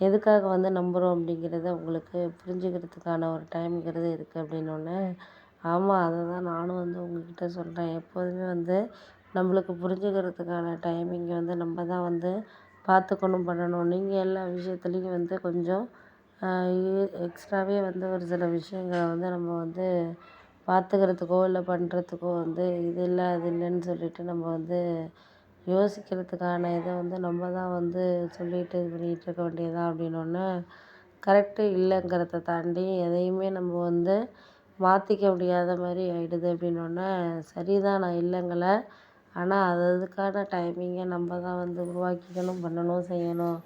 எதுக்காக வந்து நம்புகிறோம் அப்படிங்கிறத உங்களுக்கு புரிஞ்சுக்கிறதுக்கான ஒரு டைம்ங்கிறது இருக்குது அப்படின்னோடனே ஆமாம் அதை தான் நானும் வந்து உங்கள்கிட்ட சொல்கிறேன் எப்போதுமே வந்து நம்மளுக்கு புரிஞ்சுக்கிறதுக்கான டைமிங்கை வந்து நம்ம தான் வந்து பார்த்துக்கணும் பண்ணணும். நீங்கள் எல்லா விஷயத்துலேயும் வந்து கொஞ்சம் எக்ஸ்ட்ராவே வந்து ஒரு சில விஷயங்களை வந்து நம்ம வந்து பார்த்துக்கிறதுக்கோ இல்லை பண்ணுறதுக்கோ வந்து இது இல்லை அது இல்லைன்னு சொல்லிட்டு நம்ம வந்து யோசிக்கிறதுக்கான இதை வந்து நம்ம தான் வந்து சொல்லிட்டு இது பண்ணிகிட்டு இருக்க வேண்டியதுதான் அப்படின்னோன்னே கரெக்டு இல்லைங்கிறத தாண்டி எதையுமே நம்ம வந்து மாற்றிக்க முடியாத மாதிரி ஆகிடுது அப்படின்னோன்னே சரி தான் நான் இல்லைங்கலை. ஆனால் அது அதுக்கான டைமிங்கை நம்ம தான் வந்து உருவாக்கிக்கணும் பண்ணணும் செய்யணும்.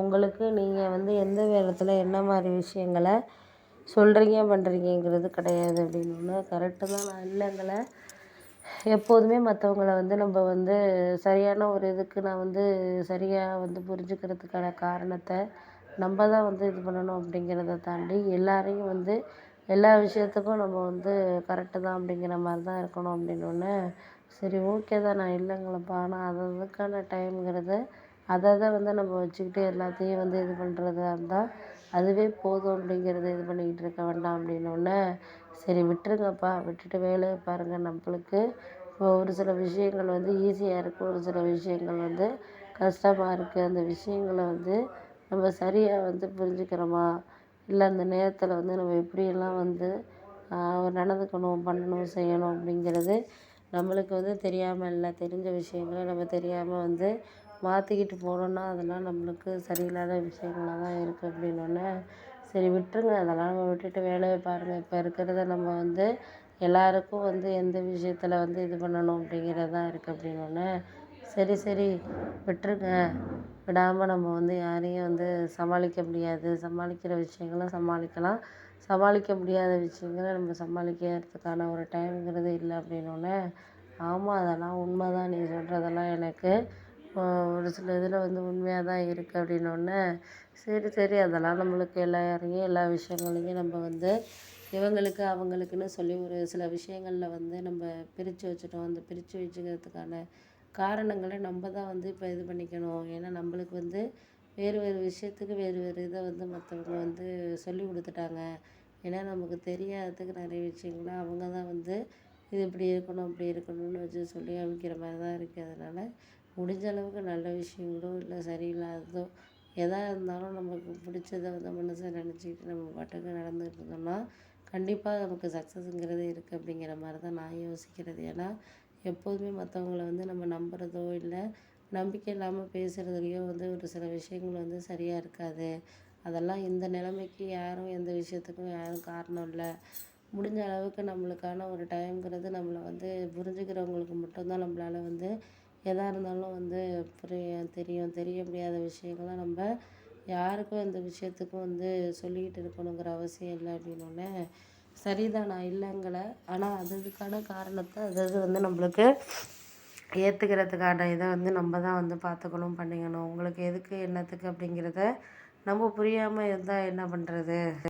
உங்களுக்கு நீங்கள் வந்து எந்த நேரத்தில் என்ன மாதிரி விஷயங்களை சொல்கிறீங்க பண்ணுறீங்கங்கிறது கிடையாது அப்படின்னோன்னே கரெக்டு தான் நான் இல்லைங்கலை. எப்போதுமே மற்றவங்கள வந்து நம்ம வந்து சரியான ஒரு இதுக்கு நான் வந்து சரியாக வந்து புரிஞ்சுக்கிறதுக்கான காரணத்தை நம்ம தான் வந்து இது பண்ணணும் அப்படிங்கிறத தாண்டி எல்லாரையும் வந்து எல்லா விஷயத்துக்கும் நம்ம வந்து கரெக்டு தான் அப்படிங்கிற மாதிரி தான் இருக்கணும் அப்படின்னோடனே சரி ஓகே தான். நான் இல்லைங்களப்பா. ஆனால் அது அதுக்கான டைம்ங்கிறது அதை அதை வந்து நம்ம வச்சுக்கிட்டு எல்லாத்தையும் வந்து இது பண்ணுறதா இருந்தால் அதுவே போதும் அப்படிங்கிறத இது பண்ணிக்கிட்டு இருக்க வேண்டாம் அப்படின்னோடனே சரி விட்டுருங்கப்பா விட்டுட்டு வேலையை பாருங்கள் நம்மளுக்கு. ஒரு சில விஷயங்கள் வந்து ஈஸியாக இருக்குது ஒரு சில விஷயங்கள் வந்து கஷ்டமாக இருக்குது அந்த விஷயங்களை வந்து நம்ம சரியாக வந்து புரிஞ்சுக்கிறோமா? இல்லை அந்த நேரத்தில் வந்து நம்ம எப்படியெல்லாம் வந்து நடந்துக்கணும் பண்ணணும் செய்யணும் அப்படிங்கிறது நம்மளுக்கு வந்து தெரியாமல் இல்லை தெரிஞ்ச விஷயங்களை நம்ம தெரியாமல் வந்து மாற்றிக்கிட்டு போனோம்னா அதெல்லாம் நம்மளுக்கு சரியில்லாத விஷயங்களாக தான் இருக்குது அப்படின்னோன்னே சரி விட்டுருங்க அதெல்லாம் நம்ம விட்டுட்டு வேலையை பாருங்கள் இப்போ இருக்கிறத நம்ம வந்து எல்லாருக்கும் வந்து எந்த விஷயத்தில் வந்து இது பண்ணணும் அப்படிங்கிறது தான் இருக்குது அப்படின்னோன்னே சரி சரி விட்டுருங்க. விடாமல் நம்ம வந்து யாரையும் வந்து சமாளிக்க முடியாது. சமாளிக்கிற விஷயங்களை சமாளிக்கலாம். சமாளிக்க முடியாத விஷயங்களை நம்ம சமாளிக்கிறதுக்கான ஒரு டைம்ங்கிறது இல்லை அப்படின்னோடனே ஆமாம் அதெல்லாம் உண்மை தான் நீ சொல்கிறதெல்லாம் எனக்கு ஒரு சில இதில் வந்து உண்மையாக தான் இருக்குது அப்படின்னோடனே சரி சரி அதெல்லாம் நம்மளுக்கு எல்லாரையும் எல்லா விஷயங்களையும் நம்ம வந்து இவங்களுக்கு அவங்களுக்குன்னு சொல்லி ஒரு சில விஷயங்களில் வந்து நம்ம பிரித்து வச்சுட்டோம். அந்த பிரித்து வச்சுக்கிறதுக்கான காரணங்களை நம்ம தான் வந்து இப்போ இது பண்ணிக்கணும். ஏன்னா நம்மளுக்கு வந்து வேறு வேறு விஷயத்துக்கு வேறு வேறு இதை வந்து மற்றவங்க வந்து சொல்லி கொடுத்துட்டாங்க. ஏன்னா நமக்கு தெரியாததுக்கு நிறைய விஷயங்கள அவங்க தான் வந்து இது இப்படி இருக்கணும் அப்படி இருக்கணும்னு வச்சு சொல்லி அமைக்கிற மாதிரி தான் இருக்குது அதனால் முடிஞ்ச அளவுக்கு நல்ல விஷயங்களோ இல்லை சரியில்லாததோ எதாக இருந்தாலும் நமக்கு பிடிச்சத வந்து மனசை நினச்சிக்கிட்டு நம்ம பாட்டுக்கு நடந்துகிட்டு இருந்தோம்னா கண்டிப்பாக நமக்கு சக்ஸஸுங்கிறது இருக்குது அப்படிங்கிற மாதிரி தான் நான் யோசிக்கிறது. ஏன்னா எப்போதுமே மற்றவங்கள வந்து நம்ம நம்புகிறதோ இல்லை நம்பிக்கை இல்லாமல் பேசுகிறதுலையோ வந்து ஒரு சில விஷயங்கள் வந்து சரியாக இருக்காது. அதெல்லாம் இந்த நிலைமைக்கு யாரும் எந்த விஷயத்துக்கும் யாரும் காரணம் இல்லை. முடிஞ்ச அளவுக்கு நம்மளுக்கான ஒரு டைம்ங்கிறது நம்மளை வந்து புரிஞ்சுக்கிறவங்களுக்கு மட்டும்தான் நம்மளால் வந்து எதாக இருந்தாலும் வந்து புரிய தெரியும் தெரிய முடியாத விஷயங்களை நம்ம யாருக்கும் எந்த விஷயத்துக்கும் வந்து சொல்லிக்கிட்டு இருக்கணுங்கிற அவசியம் இல்லை அப்படின்னோடனே சரிதான் நான் இல்லைங்கலை. ஆனால் அது அதுக்கான காரணத்தை அதாவது வந்து நம்மளுக்கு ஏற்றுக்கிறதுக்கான இதை வந்து நம்ம தான் வந்து பார்த்துக்கணும் பண்ணிக்கணும். உங்களுக்கு எதுக்கு என்னத்துக்கு அப்படிங்கிறத நம்ம புரியாமல் இருந்தால் என்ன பண்ணுறது